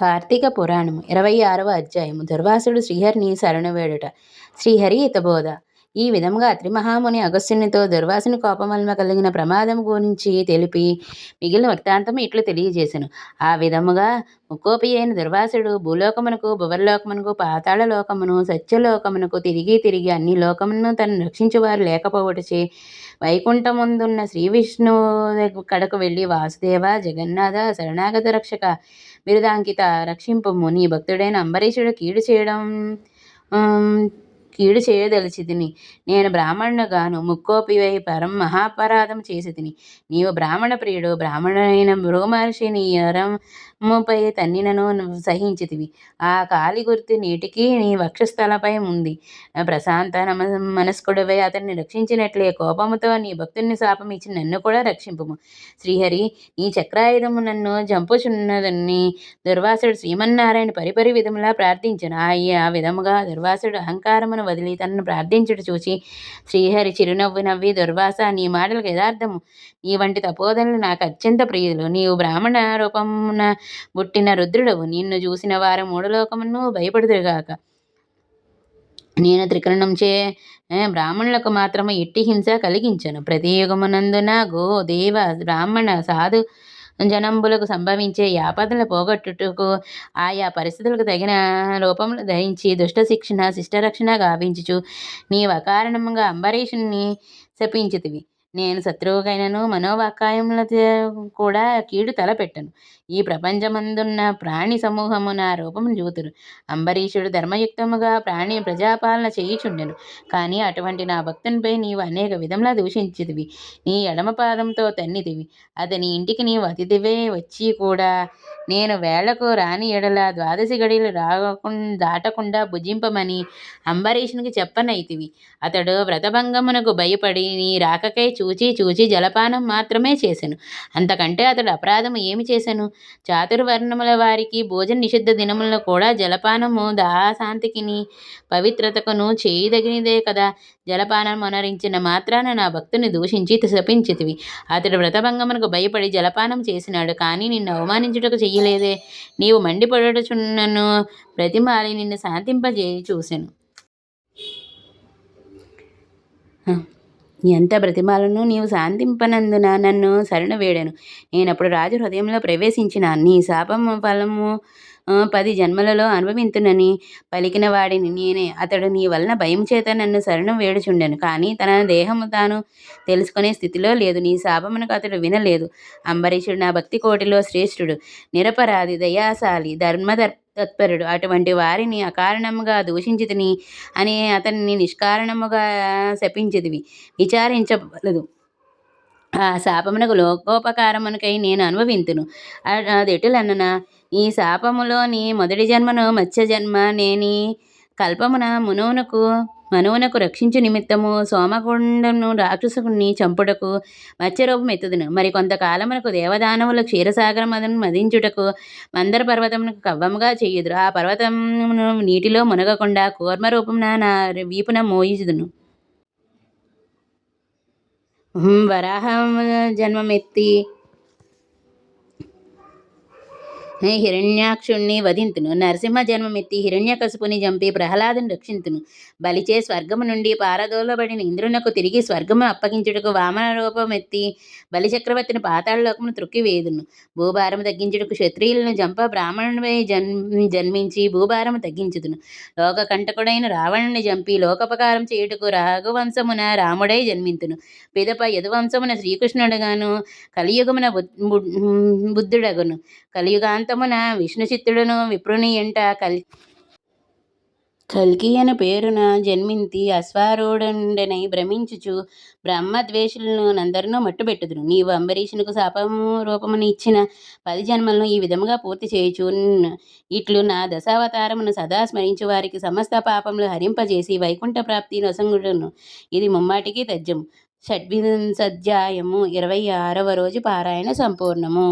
కార్తీక పురాణము ఇరవై ఆరవ అధ్యాయము. దుర్వాసుడు శ్రీహరిని శరణువేడుట శ్రీహరి హితబోధ. ఈ విధంగా త్రిమహాముని అగస్త్యునితో దుర్వాసుని కోపం వలన కలిగిన ప్రమాదం గురించి తెలిపి మిగిలిన వృత్తాంతం ఇట్లు తెలియజేశాను ఆ విధముగా ముక్కోపి అయిన దుర్వాసుడు భూలోకమునకు భువర్లోకమునకు పాతాళ లోకమును సత్యలోకమునకు తిరిగి తిరిగి అన్ని లోకమును తను రక్షించువారు లేకపోవటచే వైకుంఠముందున్న శ్రీ విష్ణువు కడకు వెళ్ళి వాసుదేవ జగన్నాథ శరణాగత రక్షక బిరుదాంకిత రక్షింపు నీ భక్తుడైన అంబరీషుడు కీడు చేయడం కీడు చేయదలిచితిని. నేను బ్రాహ్మణుగాను ముక్కోపివై పరం మహాపరాధం చేసి తిని నీవు బ్రాహ్మణ ప్రియుడు బ్రాహ్మణుడైన మృగమహర్షి నీ అరముపై తన్నినను సహించితివి. ఆ కాలి గుర్తు నేటికి నీ వక్షస్థలపై ఉంది. ప్రశాంత నమ మనస్కుడివై అతన్ని రక్షించినట్లే కోపముతో నీ భక్తుని శాపం ఇచ్చి నన్ను కూడా రక్షింపుము. శ్రీహరి నీ చక్రాయుధము నన్ను జంపుచున్నదని దుర్వాసుడు శ్రీమన్నారాయణ పరిపరి విధములా ప్రార్థించను. ఆ విధముగా దుర్వాసుడు అహంకారమును వదిలి తనను ప్రార్థించుట చూచి శ్రీహరి చిరునవ్వు నవ్వి దుర్వాస నీ మాటలకు యథార్థము. నీ వంటి తపోధనులు నాకు అత్యంత ప్రియులు. నీవు బ్రాహ్మణ రూపమున పుట్టిన రుద్రుడవు. నిన్ను చూసిన వారు మూడు లోకమును భయపడుదురుగాక. నేను త్రికరణంచే బ్రాహ్మణులకు మాత్రమే ఎట్టి హింస కలిగించను. ప్రతి యుగమునందున గో దేవ బ్రాహ్మణ సాధు జనంబులకు సంభవించే యాపదలు పోగొట్టుటకు ఆయా పరిస్థితులకు తగిన రూపములు ధరించి దుష్ట శిక్షణ శిష్టరక్షణ గావించుచు నీవు అకారణముగా అంబరీషుని శపించితివి. నేను శత్రువుకైనను మనోవాకాయములతో కూడా కీడు తలపెట్టను. ఈ ప్రపంచమందున్న ప్రాణి సమూహము నా రూపమును చూతురు అంబరీషుడు ధర్మయుక్తముగా ప్రాణి ప్రజాపాలన చేయుచుండెను. కానీ అటువంటి నా భక్తునిపై నీవు అనేక విధంలా దూషించితివి. నీ ఎడమ పాదంతో తన్నితివి. అతని ఇంటికి నీవు అతిథివే వచ్చి కూడా నేను వేళకు రాని ఎడల ద్వాదశి గడియలు రాకుండా దాటకుండా భుజింపమని అంబరీషునికి చెప్పనైతివి. అతడు వ్రతభంగమునకు భయపడి నీ రాకకై చూచి చూచి జలపానం మాత్రమే చేశాను అంతకంటే అతడు అపరాధం ఏమి చేశాను చాతుర్వర్ణముల వారికి భోజన నిషిద్ధ దినములలో కూడా జలపానము దాశాంతికిని పవిత్రతకును చేయదగినదే కదా. జలపానం అనరించిన మాత్రాన నా భక్తుని దూషించి శపించితివి అతడు వ్రతభంగమునకు భయపడి జలపానం చేసినాడు కానీ నిన్ను అవమానించుటకు చెయ్యలేదే. నీవు మండిపడుచున్నను ప్రతిమాలి నిన్ను శాంతింపజేయి చూసెను ఎంత బ్రతిమాలను నీవు శాంతింపనందున నన్ను శరణ వేడాను. నేనప్పుడు రాజు హృదయంలో ప్రవేశించిన నీ శాపము ఫలము పది జన్మలలో అనుభవింతునని పలికిన వాడిని నేనే. అతడు నీ వలన భయం చేత నన్ను శరణం వేడుచుండెను. కానీ తన దేహము తాను తెలుసుకునే స్థితిలో లేదు. నీ శాపమునకు అతడు వినలేదు. అంబరీషుడు నా భక్తి కోటిలో శ్రేష్ఠుడు. నిరపరాధి దయాశాలి ధర్మదర్ప తత్పరుడు. అటువంటి వారిని అకారణముగా దూషించితిని అని అతన్ని నిష్కారణముగా శపించితివి. విచారించవలదు ఆ శాపమునకు లోకోపకారమునకై నేను అనుభవింతును. అ- ఈ శాపములోని మొదటి జన్మను మత్స్య జన్మ నేని కల్పమున మునువునకు మనవునకు రక్షించు నిమిత్తము. సోమకొండను రాక్షసుని చంపుటకు మత్స్యరూపం ఎత్తుదును. మరి కొంతకాలమునకు దేవదానవుల క్షీరసాగర మదను మదించుటకు మందర పర్వతమునకు కవ్వముగా చేయుదురు. ఆ పర్వతమును నీటిలో మునగకుండా కూర్మ నా వీపున మోయిదును. వరాహ జన్మమెత్తి హిరణ్యాక్షుణ్ణి వధింతును. నరసింహ జన్మమెత్తి హిరణ్యకశిపుని చంపి ప్రహ్లాదుని రక్షింతును. బలిచే స్వర్గము నుండి పారదోలబడిన ఇంద్రునకు తిరిగి స్వర్గము అప్పగించుటకు వామన రూపమెత్తి బలిచక్రవర్తిని పాతాళలోకమును త్రొక్కివేయుదును. భూభారము తగ్గించుటకు క్షత్రియులను జంప బ్రాహ్మణునిపై జన్ జన్మించి భూభారము తగ్గించుదును. లోక కంటకుడైన రావణుని చంపి లోకపకారం చేయుటకు రాఘువంశమున రాముడై జన్మింతును. పిదప యదువంశమున శ్రీకృష్ణుడుగాను కలియుగమున బుద్ధుడగును. కలియుగాంత ప్రాంతమున విష్ణుచిత్తుడును విప్రుని ఎంట కల్ కల్కి అను పేరున జన్మింతి అశ్వారూఢుండనై భ్రమించుచు బ్రహ్మద్వేషులను నందరినూ మట్టుబెట్టుదును నీవు అంబరీషునకు శాపము రూపమును ఇచ్చిన పది జన్మలను ఈ విధముగా పూర్తి చేయుచు ఇట్లు నా దశావతారమును సదా స్మరించు వారికి సమస్త పాపములు హరింపజేసి వైకుంఠ ప్రాప్తి నొసంగుడును. ఇది ముమ్మాటికి తథ్యం షడ్వింశధ్యాయము ఇరవై ఆరవ రోజు పారాయణ సంపూర్ణము.